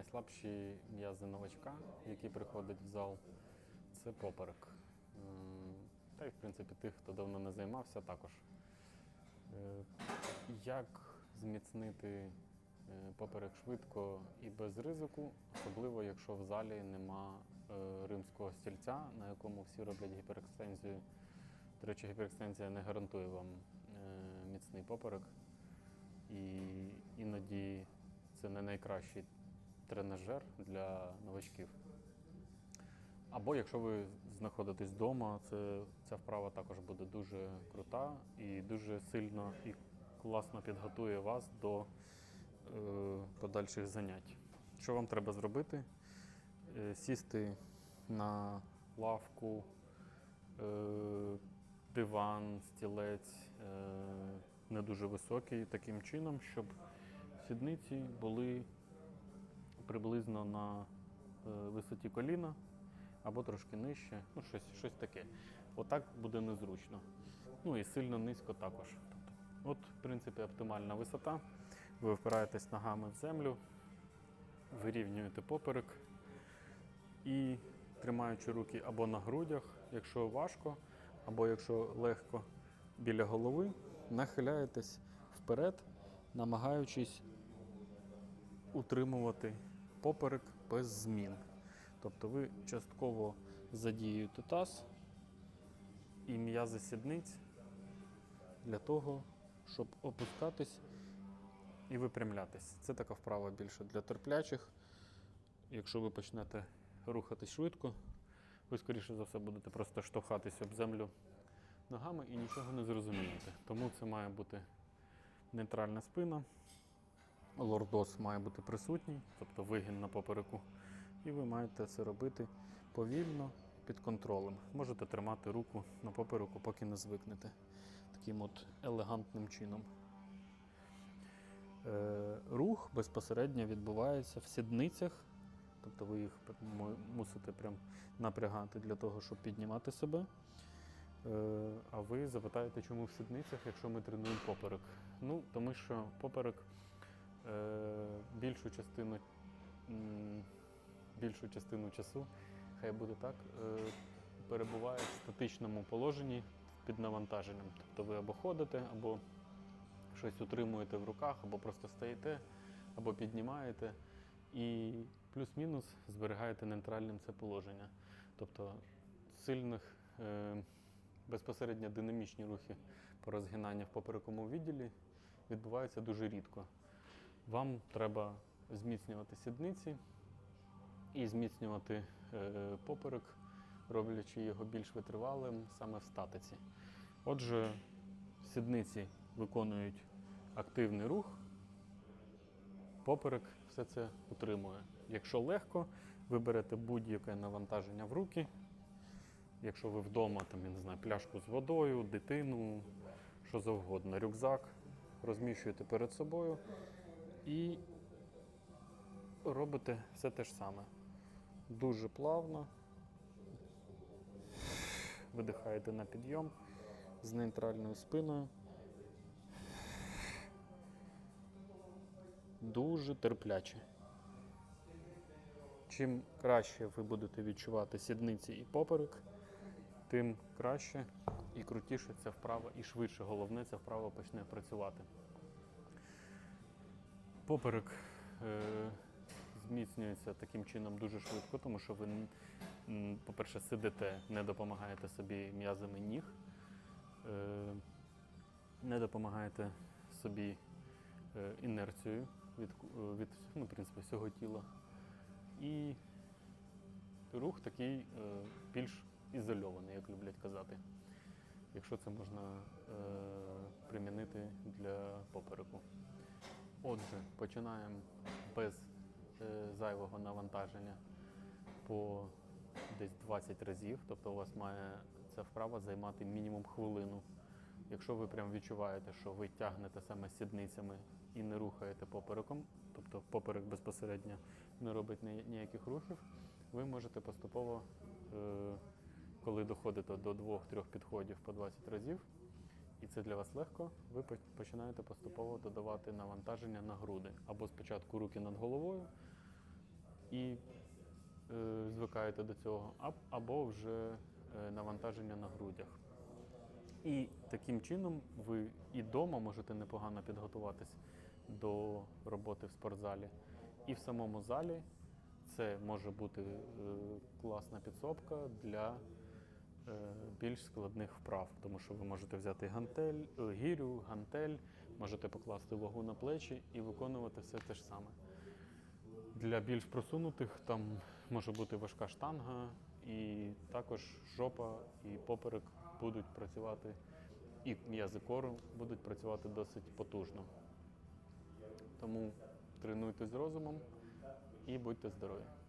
найслабші м'язи новачка, які приходять в зал, це поперек. Та й, в принципі, тих, хто давно не займався, також. Е, Як зміцнити е, поперек швидко і без ризику, особливо якщо в залі нема е, римського стільця, на якому всі роблять гіперекстензію. До речі, гіперекстензія не гарантує вам міцний поперек. І іноді це не найкращий тренажер для новачків. Або якщо ви знаходитесь вдома, це, ця вправа також буде дуже крута і дуже сильно і класно підготує вас до е, подальших занять. Що вам треба зробити? Е, сісти на лавку, е, диван, стілець е, не дуже високий, таким чином, щоб сідниці були приблизно на е, висоті коліна або трошки нижче, ну щось, щось таке. Отак буде незручно. Ну і сильно низько також. Тобто, от, в принципі, оптимальна висота. Ви впираєтесь ногами в землю, вирівнюєте поперек і тримаючи руки або на грудях, якщо важко, або якщо легко біля голови, нахиляєтесь вперед, намагаючись утримувати поперек без змін. Тобто ви частково задіюєте таз і м'язи сідниць для того, щоб опускатись і випрямлятись. Це така вправа більше для терплячих. Якщо ви почнете рухатись швидко, ви, скоріше за все, будете просто штовхатись об землю ногами і нічого не зрозумієте. Тому це має бути нейтральна спина. Лордоз має бути присутній, тобто вигін на попереку. І ви маєте це робити повільно, під контролем. Можете тримати руку на попереку, поки не звикнете. Таким от елегантним чином. Е, рух безпосередньо відбувається в сідницях, тобто ви їх мусите прям напрягати для того, щоб піднімати себе. Е, а ви запитаєте, чому в сідницях, якщо ми тренуємо поперек? Ну, тому що поперек більшу частину, більшу частину часу, хай буде так, е, перебуває в статичному положенні під навантаженням. Тобто ви або ходите, або щось утримуєте в руках, або просто стоїте, або піднімаєте. І плюс-мінус зберігаєте нейтральним це положення. Тобто сильних е, безпосередньо динамічні рухи по розгинанню в поперековому відділі відбуваються дуже рідко. Вам треба зміцнювати сідниці і зміцнювати е, поперек, роблячи його більш витривалим саме в статиці. Отже, сідниці виконують активний рух, поперек все це утримує. Якщо легко, ви берете будь-яке навантаження в руки. Якщо ви вдома, там, я не знаю, пляшку з водою, дитину, що завгодно, рюкзак, розміщуєте перед собою і робите все те ж саме. Дуже плавно. Видихаєте на підйом з нейтральною спиною. Дуже терпляче. Чим краще ви будете відчувати сідниці і поперек, тим краще і крутіше ця вправа, і швидше головне ця вправа почне працювати. Поперек е, зміцнюється таким чином дуже швидко, тому що ви, по-перше, сидите, не допомагаєте собі м'язами ніг, е, не допомагаєте собі е, інерцією від, від ну, в принципі, всього тіла. І рух такий більш ізольований, як люблять казати, якщо це можна примінити для попереку. Отже, починаємо без е, зайвого навантаження по десь 20 разів. Тобто у вас має ця вправа займати мінімум хвилину. Якщо ви прям відчуваєте, що ви тягнете саме сідницями і не рухаєте попереком, тобто поперек безпосередньо не робить ні- ніяких рухів, ви можете поступово, е, коли доходите до двох-трьох підходів по 20 разів, і це для вас легко, ви починаєте поступово додавати навантаження на груди. Або спочатку руки над головою, і е, звикаєте до цього, або вже е, навантаження на грудях. І таким чином ви і вдома можете непогано підготуватись до роботи в спортзалі. І в самому залі це може бути е, класна підсобка для більш складних вправ, тому що ви можете взяти гантель, е, гірю, гантель, можете покласти вагу на плечі і виконувати все те ж саме. Для більш просунутих там може бути важка штанга, і також жопа і поперек будуть працювати, і м'язи кору будуть працювати досить потужно. Тому тренуйтесь з розумом і будьте здорові.